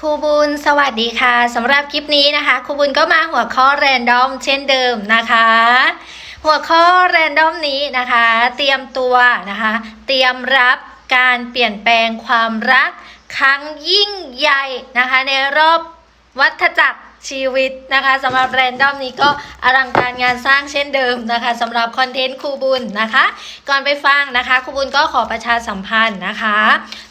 ครูบุญสวัสดีค่ะสำหรับคลิปนี้นะคะครูบุญก็มาหัวข้อแรนดอมเช่นเดิมนะคะ หัวข้อแรนดอมนี้นะคะ เตรียมตัวนะคะ เตรียมรับการเปลี่ยนแปลงความรัก ครั้งยิ่งใหญ่นะคะ ในรอบวัฏจักร ชีวิตนะคะสำหรับแรนดอมนี้ก็อลังการงานสร้างเช่นเดิมนะคะสำหรับคอนเทนต์ครูบุญนะคะ ก่อนไปฟังนะคะครูบุญก็ขอประชาสัมพันธ์นะคะ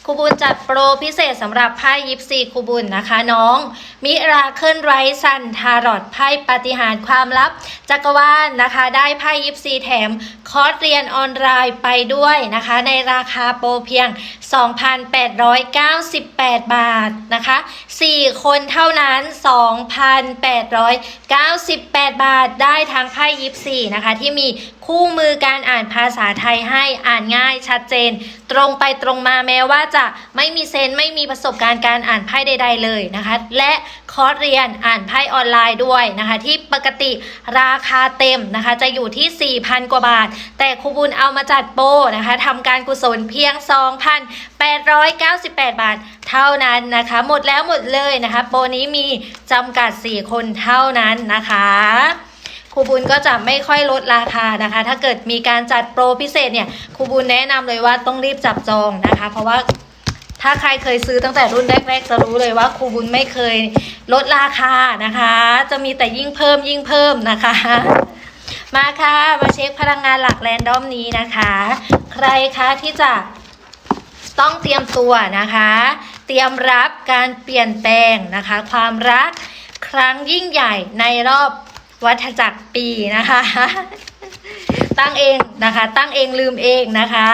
ครูบุญจัดโปรพิเศษสำหรับไพ่ยิปซีครูบุญนะคะน้อง มิราเคิลไรซันทารอดไพ่ปฏิหารความลับ จักรวาลนะคะ ได้ไพ่ยิปซีแถมคอร์สเรียนออนไลน์ไปด้วยนะคะ ในราคาโปรเพียง 2,898 บาทนะคะ 4 คนเท่านั้น1,898 บาทได้ทั้งไพ่ยิปซีนะคะ ที่มีคู่มือการอ่านภาษาไทยให้อ่านง่ายชัดเจน ตรงไปตรงมาแม้ว่าจะไม่มีเซนไม่มีประสบการณ์การอ่านไพ่ใด ๆ เลยนะคะ และ คอร์สเรียนอ่านไพ่ออนไลน์ด้วยนะคะ ที่ปกติราคาเต็มนะคะ จะอยู่ที่ 4,000 กว่าบาท แต่ครูบุญเอามาจัดโปรนะคะทำการกุศลเพียง 2,898 บาท เท่านั้นนะคะ หมดแล้วหมดเลยนะคะ โปรนี้มีจำกัด 4 คนเท่านั้นนะคะครูบุญก็จะไม่ค่อยลดราคานะคะ ถ้าเกิดมีการจัดโปรพิเศษเนี่ยครูบุญแนะนำเลยว่าต้องรีบจับจองนะคะ เพราะว่า ถ้าใครเคยซื้อตั้งแต่รุ่นแรก ๆ จะรู้เลยว่าครูบุญไม่เคยลดราคานะคะ จะมีแต่ยิ่งเพิ่มยิ่งเพิ่มนะคะ มาค่ะมาเช็คพลังงานหลักแรนดอมนี้นะคะ ใครคะที่จะต้องเตรียมตัวนะคะ เตรียมรับการเปลี่ยนแปลงนะคะ ความรักครั้งยิ่งใหญ่ในรอบวัฏจักรปีนะคะ ตั้งเองนะคะ ตั้งเองลืมเองนะคะ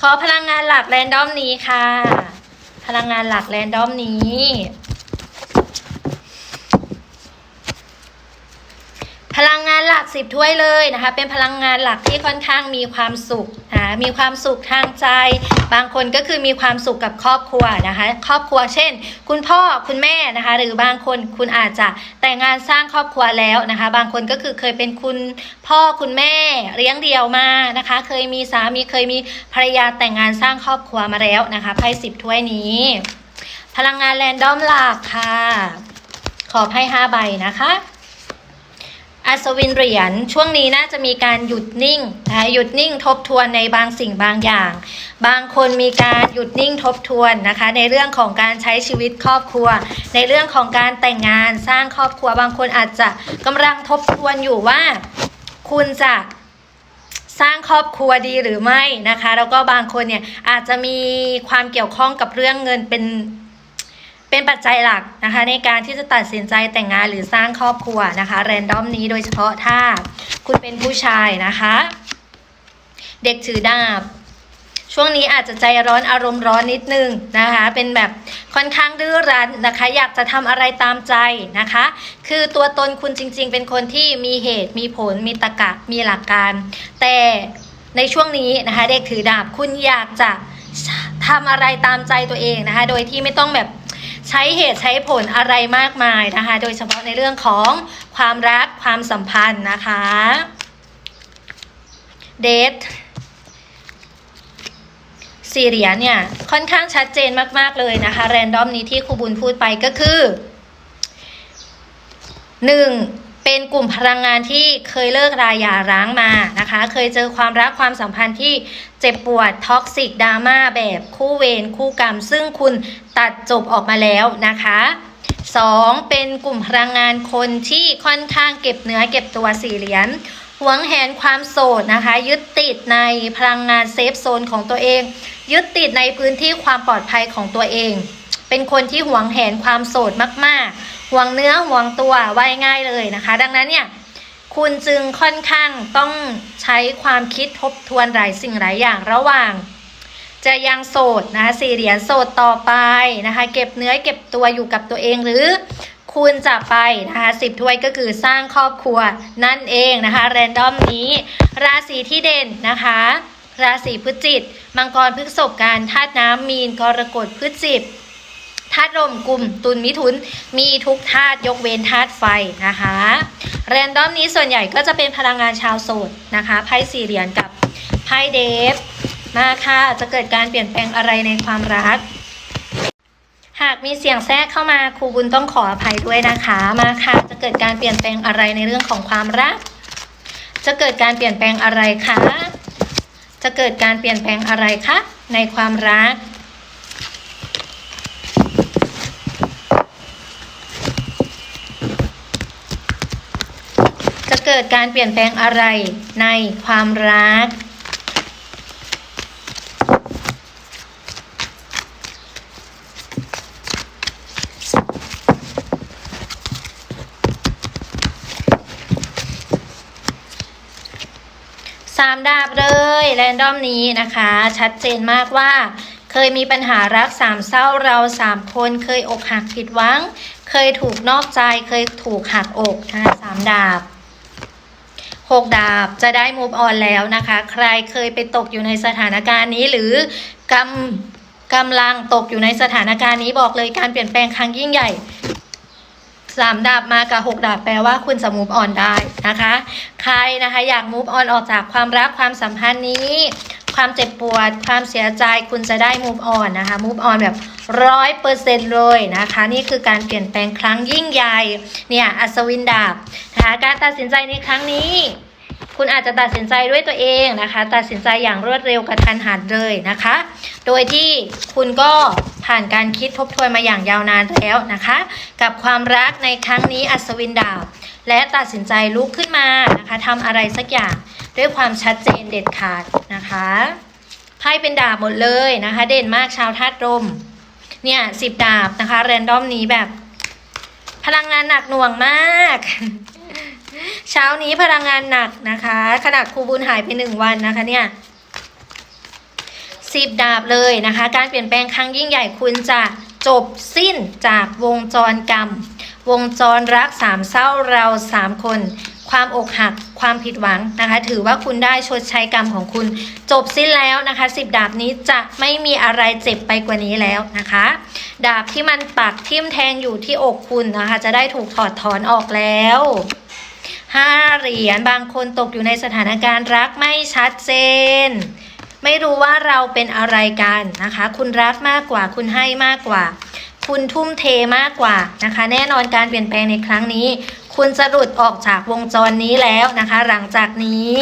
ขอพลังงานหลักแรนดอมนี้ค่ะ พลังงานหลักแรนดอมนี้ พลังงานหลักสิบถ้วยเลยนะคะ เป็นพลังงานหลักที่ค่อนข้างมีความสุขนะคะมีความสุขทางใจ บางคนก็คือมีความสุขกับครอบครัวนะคะ ครอบครัวเช่น คุณพ่อคุณแม่นะคะ หรือบางคนคุณอาจจะแต่งงานสร้างครอบครัวแล้วนะคะ บางคนก็คือเคยเป็นคุณพ่อคุณแม่เลี้ยงเดี่ยวมานะคะ เคยมีสามีเคยมีภรรยาแต่งงานสร้างครอบครัวมาแล้วนะคะไพ่สิบถ้วยนี้ พลังงานแรนดอมหลักค่ะ ขอไพ่ห้าใบนะคะ อัศวินเหรียญช่วงนี้น่าจะมีการหยุดนิ่งนะหยุดนิ่งทบทวนในบางสิ่งบางอย่าง บางคนมีการหยุดนิ่งทบทวนนะคะ ในเรื่องของการใช้ชีวิตครอบครัว ในเรื่องของการแต่งงานสร้างครอบครัว บางคนอาจจะกำลังทบทวนอยู่ว่า คุณจะสร้างครอบครัวดีหรือไม่นะคะ แล้วก็บางคนเนี่ยอาจจะมีความเกี่ยวข้องกับเรื่องเงินเป็น เป็นปัจจัยหลักนะคะ ในการที่จะตัดสินใจแต่งงานหรือสร้างครอบครัวนะคะแรนดอมนี้โดยเฉพาะถ้าคุณเป็นผู้ชายนะคะ เด็กถือดาบ ช่วงนี้อาจจะใจร้อนอารมณ์ร้อนนิดนึงนะคะ เป็นแบบค่อนข้างดื้อรั้นนะคะ อยากจะทำอะไรตามใจนะคะ คือตัวตนคุณจริง ๆ เป็นคนที่มีเหตุมีผลมีตรรกะมีหลักการ แต่ในช่วงนี้นะคะ เด็กถือดาบคุณอยากจะทำอะไรตามใจตัวเองนะคะ โดยที่ไม่ต้องแบบ ใช้เหตุใช้ผลอะไรมากมายนะคะ โดยเฉพาะในเรื่องของความรักความสัมพันธ์นะคะเดทสี่เหรียญเนี่ยค่อนข้างชัดเจนมาก ๆ เลยนะคะ แรนดอมนี้ที่ครูบุญพูดไปก็คือหนึ่ง เป็นกลุ่มพลังงานที่เคยเลิกรายหย่าร้างมานะคะ เคยเจอความรักความสัมพันธ์ที่เจ็บปวดท็อกซิกดราม่าแบบคู่เวรคู่กรรม ซึ่งคุณตัดจบออกมาแล้วนะคะสองเป็นกลุ่มพลังงานคนที่ค่อนข้างเก็บเนื้อเก็บตัวสี่เหรียญหวงแหนความโสดนะคะ ยึดติดในพลังงานเซฟโซนของตัวเอง ยึดติดในพื้นที่ความปลอดภัยของตัวเอง เป็นคนที่หวงแหนความโสดมากๆ ห่วงเนื้อห่วงตัวไว้ง่ายเลยนะคะ ดังนั้นเนี่ยคุณจึงค่อนข้างต้องใช้ความคิดทบทวนหลายสิ่งหลายอย่างระหว่าง จะยังโสดนะคะสี่เหรียญโสดต่อไปนะคะ เก็บเนื้อเก็บตัวอยู่กับตัวเองหรือคุณจะไปนะคะสิบถ้วยก็คือสร้างครอบครัวนั่นเองนะคะแรนดอมนี้ ราศีที่เด่นนะคะ ราศีพฤศจิต มังกรพฤษภการธาตุน้ำมีนกรกฎพฤศจิ ธาตุลมกลุ่มตุลมิถุน มีทุกธาตุยกเว้นธาตุไฟนะคะแรนดอมนี้ส่วนใหญ่ก็จะเป็นพลังงานชาวโสดนะคะไพ่สี่เหรียญกับไพ่เดฟมาค่ะจะเกิดการเปลี่ยนแปลงอะไรในความรัก หากมีเสียงแทรกเข้ามาครูบุญต้องขออภัยด้วยนะคะมาค่ะจะเกิดการเปลี่ยนแปลงอะไรในเรื่องของความรัก จะเกิดการเปลี่ยนแปลงอะไรคะจะเกิดการเปลี่ยนแปลงอะไรคะในความรัก จะเกิดการเปลี่ยนแปลงอะไรในความรัก สามดาบเลยแรนดอมนี้นะคะ ชัดเจนมากว่าเคยมีปัญหารักสามเศร้าเราสามคนเคยอกหักผิดหวัง เคยถูกนอกใจเคยถูกหักอกนะคะสามดาบ หกดาบจะได้มูฟออนแล้วนะคะ ใครเคยไปตกอยู่ในสถานการณ์นี้หรือกำกำลังตกอยู่ในสถานการณ์นี้บอกเลยการเปลี่ยนแปลงครั้งยิ่งใหญ่สามดาบมากับหกดาบแปลว่าคุณจะมูฟออนได้นะคะ ใครนะคะอยากมูฟออนออกจากความรักความสัมพันธ์นี้ ความเจ็บปวด ความเสียใจคุณจะได้มูฟออนนะคะมูฟออนแบบร้อยเปอร์เซ็นต์เลยนะคะ นี่คือการเปลี่ยนแปลงครั้งยิ่งใหญ่เนี่ยอัศวินดาบนะคะการตัดสินใจในครั้งนี้ คุณอาจจะตัดสินใจด้วยตัวเองนะคะ ตัดสินใจอย่างรวดเร็วกระทันหันเลยนะคะ โดยที่คุณก็ผ่านการคิดทบทวนมาอย่างยาวนานแล้วนะคะ กับความรักในครั้งนี้อัศวินดาบ และตัดสินใจลุกขึ้นมานะคะทำอะไรสักอย่าง ด้วยความชัดเจนเด็ดขาดนะคะไพ่เป็นดาบหมดเลยนะคะ เด่นมากชาวธาตุลมเนี่ยสิบดาบนะคะ แรนดอมนี้แบบ พลังงานหนักหน่วงมาก เช้านี้พลังงานหนักนะคะขนาดครูบุญหายไปหนึ่งวันนะคะเนี่ยสิบดาบเลยนะคะ การเปลี่ยนแปลงครั้งยิ่งใหญ่คุณจะจบสิ้นจากวงจรกรรม วงจรรักสามเศร้าเราสามคน ความอกหัก ความผิดหวังนะคะ ถือว่าคุณได้ชดใช้กรรมของคุณ จบสิ้นแล้วนะคะสิบดาบนี้จะไม่มีอะไรเจ็บไปกว่านี้แล้วนะคะ ดาบที่มันปักทิ่มแทงอยู่ที่อกคุณนะคะ จะได้ถูกถอดถอนออกแล้วห้าเหรียญบางคนตกอยู่ในสถานการณ์รักไม่ชัดเจน ไม่รู้ว่าเราเป็นอะไรกันนะคะ คุณรักมากกว่า คุณให้มากกว่า คุณทุ่มเทมากกว่านะคะ แน่นอนการเปลี่ยนแปลงในครั้งนี้ คุณจะหลุดออกจากวงจรนี้แล้วนะคะ หลังจากนี้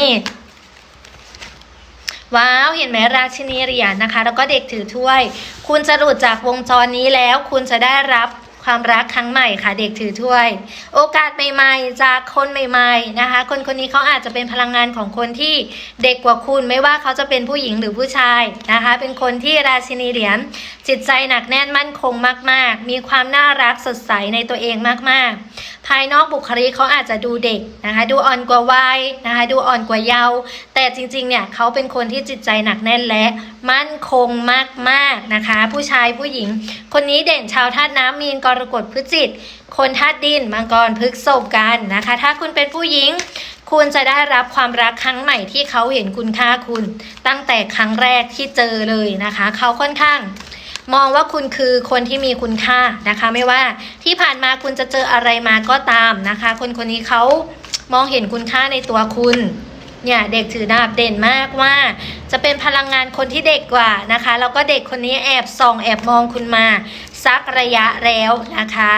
ว้าวเห็นไหมราชินีเหรียญนะคะ แล้วก็เด็กถือถ้วย คุณจะหลุดจากวงจรนี้แล้ว คุณจะได้รับความรักครั้งใหม่ค่ะ เด็กถือถ้วย โอกาสใหม่ๆ จากคนใหม่ ๆนะคะ คนคนนี้เขาอาจจะเป็นพลังงานของคนที่เด็กกว่าคุณไม่ว่าเขาจะเป็นผู้หญิงหรือผู้ชายนะคะ เป็นคนที่ราชินีเหรียญจิตใจหนักแน่นมั่นคงมาก ๆ มีความน่ารักสดใสในตัวเองมากๆ ภายนอกบุคลิกเขาอาจจะดูเด็กนะคะ ดูอ่อนกว่าวัยนะคะ ดูอ่อนกว่าเยาว์แต่จริงๆเนี่ยเขาเป็นคนที่จิตใจหนักแน่นและ มั่นคงมากๆนะคะ ผู้ชายผู้หญิง คนนี้เด่นชาวธาตุน้ำมีนกรกฎพฤจิต คนธาตุดินมังกรพฤกษบกันนะคะ ถ้าคุณเป็นผู้หญิงคุณจะได้รับความรักครั้งใหม่ที่เขาเห็นคุณค่าคุณ ตั้งแต่ครั้งแรกที่เจอเลยนะคะ เขาค่อนข้าง มองว่าคุณคือคนที่มีคุณค่านะคะ ไม่ว่าที่ผ่านมาคุณจะเจออะไรมาก็ตามนะคะ คนคนนี้เขามองเห็นคุณค่าในตัวคุณเนี่ยเด็กถือดาบเด่นมากว่า จะเป็นพลังงานคนที่เด็กกว่านะคะ แล้วก็เด็กคนนี้แอบส่องแอบมองคุณมาสักระยะแล้วนะคะ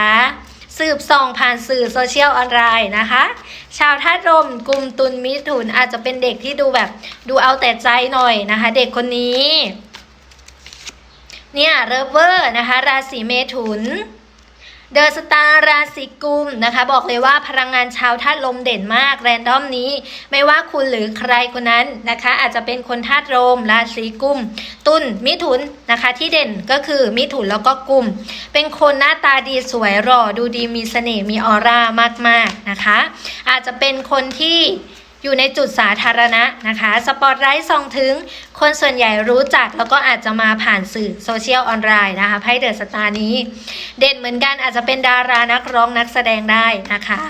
สืบส่องผ่านสื่อโซเชียลออนไลน์นะคะ ชาวท่าตุลมกลุ่มตุลมิถุนอาจจะเป็นเด็กที่ดูแบบดูเอาแต่ใจหน่อยนะคะ เด็กคนนี้ เนี่ยเรเวอร์นะคะราศีเมถุนเดอะสตาร์ราศีกุมนะคะ บอกเลยว่าพลังงานชาวธาตุลมเด่นมากแรนดอมนี้ ไม่ว่าคุณหรือใครคนนั้นนะคะ อาจจะเป็นคนธาตุลมราศีกุม ตุลมิถุนนะคะที่เด่นก็คือมิถุนแล้วก็กุม เป็นคนหน้าตาดีสวยหล่อดูดีมีเสน่ห์มีออร่ามากๆนะคะ อาจจะเป็นคนที่ อยู่ในจุดสาธารณะนะคะสปอตไลท์ส่องถึงคนส่วนใหญ่รู้จักแล้วก็อาจจะมาผ่านสื่อโซเชียลออนไลน์นะคะไพ่เดอะสตาร์นี้ เด่นเหมือนกันอาจจะเป็นดารานักร้องนักแสดงได้นะคะ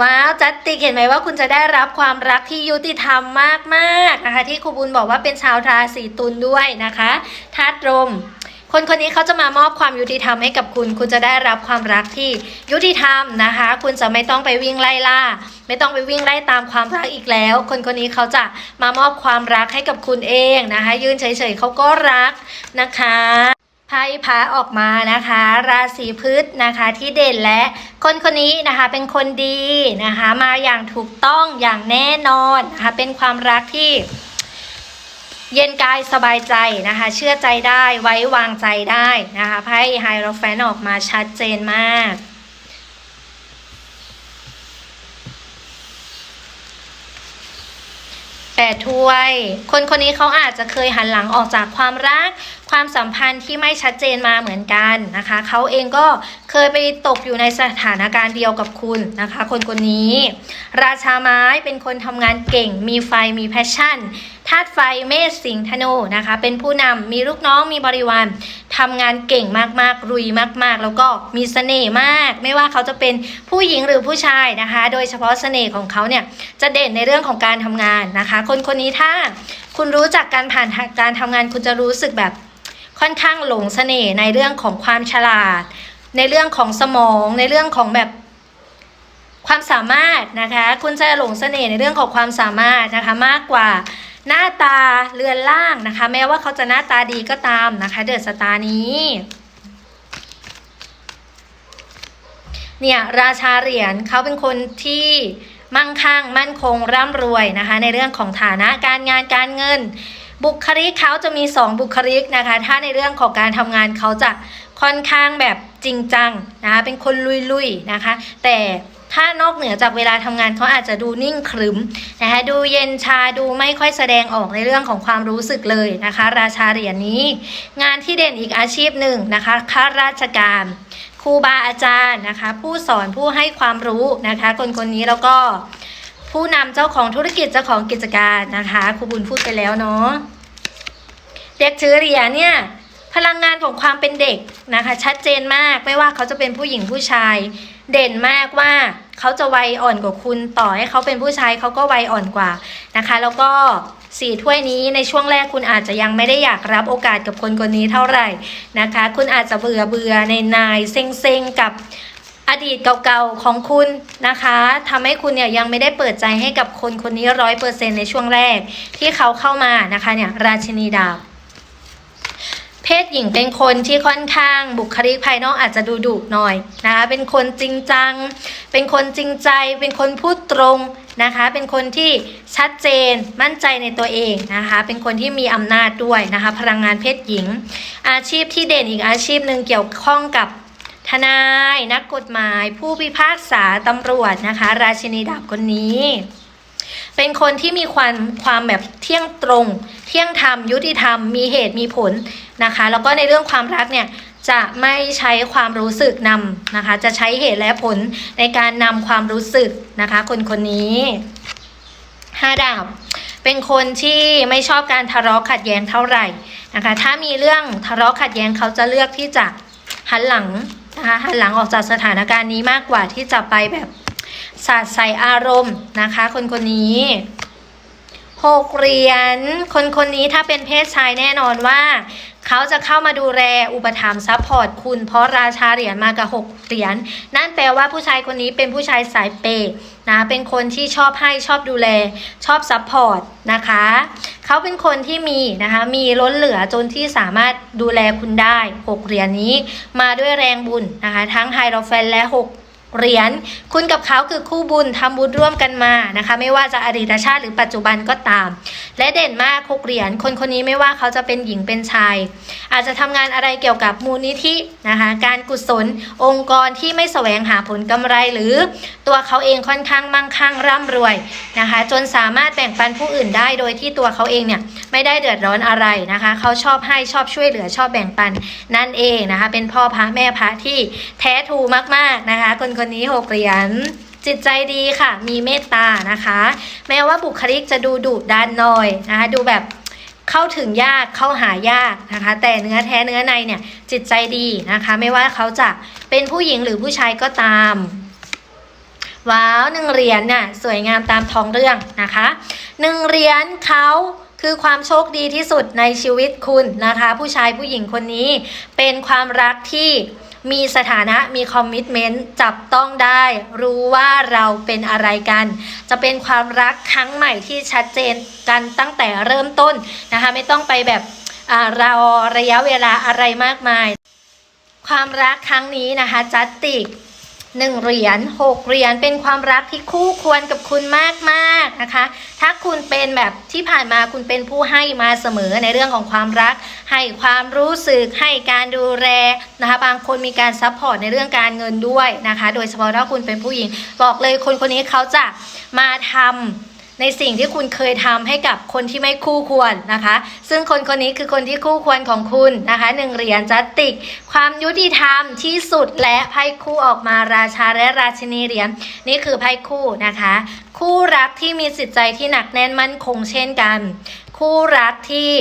ว้าวจัดติเห็นไหมว่าคุณจะได้รับความรักที่ยุติธรรมมากๆนะคะ ที่ครูบุญบอกว่าเป็นชาวราศีตุลด้วยนะคะธาตุลม คนคนนี้เขาจะมามอบความยุติธรรมให้กับคุณ คุณจะได้รับความรักที่ยุติธรรมนะคะ คุณจะไม่ต้องไปวิ่งไล่ล่า ไม่ต้องไปวิ่งไล่ตามความรักอีกแล้ว คนคนนี้เขาจะมามอบความรักให้กับคุณเองนะคะ ยืนเฉยๆเขาก็รักนะคะพ่พระออกมานะคะ ราศีพฤษนะคะที่เด่นและคนคนนี้นะคะเป็นคนดีนะคะ มาอย่างถูกต้องอย่างแน่นอนนะคะเป็นความรักที่ เย็นกายสบายใจนะคะ เชื่อใจได้ไว้วางใจได้นะคะไพ่ไฮโรแฟนออกมาชัดเจนมาก แปดถ้วย คนคนนี้เขาอาจจะเคยหันหลังออกจากความรัก ความสัมพันธ์ที่ไม่ชัดเจนมาเหมือนกันนะคะ เขาเองก็เคยไปตกอยู่ในสถานการณ์เดียวกับคุณนะคะ คนคนนี้ ราชาไม้เป็นคนทำงานเก่ง มีไฟมีแพชชั่นธาตุไฟเมษสิงห์ธนูนะคะ เป็นผู้นำมีลูกน้องมีบริวาร ทำงานเก่งมากๆรุยมากๆ แล้วก็มีเสน่ห์มาก ไม่ว่าเขาจะเป็นผู้หญิงหรือผู้ชายนะคะ โดยเฉพาะเสน่ห์ของเขาเนี่ยจะเด่นในเรื่องของการทำงานนะคะ คนคนนี้ถ้าคุณรู้จักการผ่านการทำงานคุณจะรู้สึกแบบค่อนข้างหลงเสน่ห์ในเรื่องของความฉลาด ในเรื่องของสมองในเรื่องของแบบความสามารถนะคะ คุณจะหลงเสน่ห์ในเรื่องของความสามารถนะคะมากกว่า หน้าตาเรือนร่างนะคะ แม้ว่าเขาจะหน้าตาดีก็ตามนะคะ เดือดสตาร์นี้เนี่ยราชาเหรียญเขาเป็นคนที่มั่งคั่งมั่นคงร่ำรวยนะคะ ในเรื่องของฐานะการงานการเงิน บุคลิกเขาจะมี 2 บุคลิกนะคะ ถ้าในเรื่องของการทำงานเขาจะค่อนข้างแบบจริงจังนะคะเป็นคนลุยๆนะคะ แต่ ถ้านอกเหนือจากเวลาทำงานเขาอาจจะดูนิ่งขรึมนะคะดูเย็นชาดูไม่ค่อยแสดงออกในเรื่องของความรู้สึกเลยนะคะ ราชาเหรียญนี้ งานที่เด่นอีกอาชีพหนึ่งนะคะข้าราชการครูบาอาจารย์นะคะ ผู้สอนผู้ให้ความรู้นะคะคนคนนี้แล้วก็ผู้นำเจ้าของธุรกิจเจ้าของกิจการนะคะครูบุญพูดไปแล้วเนาะเด็กถือเหรียญเนี่ย พลังงานของความเป็นเด็กนะคะ ชัดเจนมากไม่ว่าเขาจะเป็นผู้หญิงผู้ชาย เด่นมากว่าเขาจะวัยอ่อนกว่าคุณต่อให้เขาเป็นผู้ชายเขาก็วัยอ่อนกว่านะคะ แล้วก็สี่ถ้วยนี้ในช่วงแรกคุณอาจจะยังไม่ได้อยากรับโอกาสกับคนคนนี้เท่าไหร่นะคะ คุณอาจจะเบื่อเบื่อในนายเซ็งเซ็งกับอดีตเก่าๆของคุณนะคะทำให้คุณเนี่ยยังไม่ได้เปิดใจให้กับคนคนนี้ร้อยเปอร์เซ็นในช่วงแรกที่เขาเข้ามานะคะเนี่ยราชินีดาบ เพศหญิงเป็นคนที่ค่อนข้างบุคลิกภายนอกอาจจะดูดุหน่อยนะคะ เป็นคนจริงจัง เป็นคนจริงใจ เป็นคนพูดตรงนะคะ เป็นคนที่ชัดเจนมั่นใจในตัวเองนะคะ เป็นคนที่มีอำนาจด้วยนะคะ พลังงานเพศหญิง อาชีพที่เด่นอีกอาชีพหนึ่งเกี่ยวข้องกับทนาย นักกฎหมาย ผู้พิพากษาตำรวจนะคะ ราชินีดาบคนนี้ เป็นคนที่มีความความแบบเที่ยงตรง เที่ยงธรรม ยุติธรรม มีเหตุมีผลนะคะ แล้วก็ในเรื่องความรักเนี่ยจะไม่ใช้ความรู้สึกนำนะคะ จะใช้เหตุและผลในการนำความรู้สึกนะคะ คนคนนี้ห้าดาบเป็นคนที่ไม่ชอบการทะเลาะขัดแย้งเท่าไหร่นะคะ ถ้ามีเรื่องทะเลาะขัดแย้งเขาจะเลือกที่จะหันหลังนะคะหันหลังออกจากสถานการณ์นี้มากกว่าที่จะไปแบบ สาดใส่อารมณ์นะคะ คนคนนี้หกเหรียญคนคนนี้ถ้าเป็นเพศชายแน่นอนว่า เขาจะเข้ามาดูแลอุปถัมภ์ซัพพอร์ตคุณ เพราะราชาเหรียญมากับหกเหรียญนั่นแปลว่าผู้ชายคนนี้เป็นผู้ชายสายเปย์นะเป็นคนที่ชอบให้ชอบดูแลชอบซัพพอร์ตนะคะ เขาเป็นคนที่มีนะคะมีล้นเหลือจนที่สามารถดูแลคุณได้หกเหรียญนี้ มาด้วยแรงบุญนะคะ ทั้งไฮโรแฟนและหก เหรียญคุณกับเขาคือคู่บุญทำบุญร่วมกันมานะคะ ไม่ว่าจะอดีตชาติหรือปัจจุบันก็ตาม และเด่นมากหกเหรียญคนคนนี้ไม่ว่าเขาจะเป็นหญิงเป็นชาย อาจจะทำงานอะไรเกี่ยวกับมูลนิธินะคะการกุศล องค์กรที่ไม่แสวงหาผลกำไรหรือตัวเขาเองค่อนข้างมั่งคั่งร่ำรวยนะคะ จนสามารถแบ่งปันผู้อื่นได้โดยที่ตัวเขาเองเนี่ยไม่ได้เดือดร้อนอะไรนะคะ เขาชอบให้ชอบช่วยเหลือชอบแบ่งปันนั่นเองนะคะ เป็นพ่อพระแม่พระที่แท้ทูมากๆนะคะคนคนนี้หกเหรียญจิตใจดีค่ะ มีเมตตานะคะ แม้ว่าบุคลิกจะดูดุดันหน่อยนะคะดูแบบเข้าถึงยากเข้าหายากนะคะ แต่เนื้อแท้เนื้อในเนี่ยจิตใจดีนะคะ ไม่ว่าเขาจะเป็นผู้หญิงหรือผู้ชายก็ตามว้าวหนึ่งเหรียญน่ะสวยงามตามท้องเรื่องนะคะหนึ่งเหรียญเขาคือความโชคดีที่สุดในชีวิตคุณนะคะ ผู้ชายผู้หญิงคนนี้เป็นความรักที่ มีสถานะมีคอมมิชเมนต์จับต้องได้ รู้ว่าเราเป็นอะไรกัน จะเป็นความรักครั้งใหม่ที่ชัดเจนกันตั้งแต่เริ่มต้นนะคะ ไม่ต้องไปแบบอ่ารอระยะเวลาอะไรมากมาย ความรักครั้งนี้นะคะจัตติก หนึ่งเหรียญหกเหรียญเป็นความรักที่คู่ควรกับคุณมากๆนะคะ ถ้าคุณเป็นแบบที่ผ่านมาคุณเป็นผู้ให้มาเสมอในเรื่องของความรัก ให้ความรู้สึกให้การดูแลนะคะบางคนมีการซัพพอร์ตในเรื่องการเงินด้วยนะคะ โดยเฉพาะถ้าคุณเป็นผู้หญิง บอกเลยคนคนนี้เขาจะมาทำ ในสิ่งที่คุณเคยทำให้กับคนที่ไม่คู่ควรนะคะ ซึ่งคนคนนี้คือคนที่คู่ควรของคุณนะคะหนึ่งเหรียญจัตติก ความยุติธรรมที่สุดและไพ่คู่ออกมาราชาและราชินีเหรียญนี่คือไพ่คู่นะคะ คู่รักที่มีจิตใจที่หนักแน่นมั่นคงเช่นกัน คู่รักที่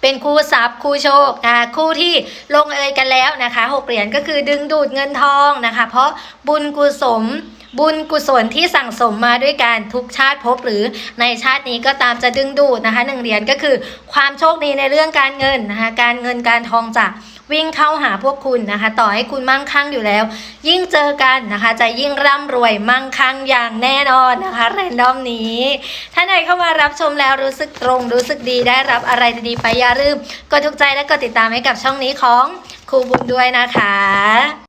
เป็นคู่ทรัพย์คู่โชคนะคะคู่ที่ลงเอยกันแล้วนะคะหกเหรียญก็คือดึงดูดเงินทองนะคะ เพราะบุญกุศล บุญกุศลที่สั่งสมมาด้วยการทุกชาติภพหรือในชาตินี้ก็ตามจะดึงดูดนะคะหนึ่งเหรียญก็คือความโชคดีในเรื่องการเงินนะคะการเงินการทองจะวิ่งเข้าหาพวกคุณนะคะ ต่อให้คุณมั่งคั่งอยู่แล้ว ยิ่งเจอกันนะคะ จะยิ่งร่ำรวยมั่งคั่งอย่างแน่นอนนะคะแรนดอมนี้ถ้าไหนเข้ามารับชมแล้วรู้สึกตรง รู้สึกดีได้รับอะไรดีๆไปอย่าลืมกดถูกใจและกดติดตามให้กับช่องนี้ของครูบุญด้วยนะคะ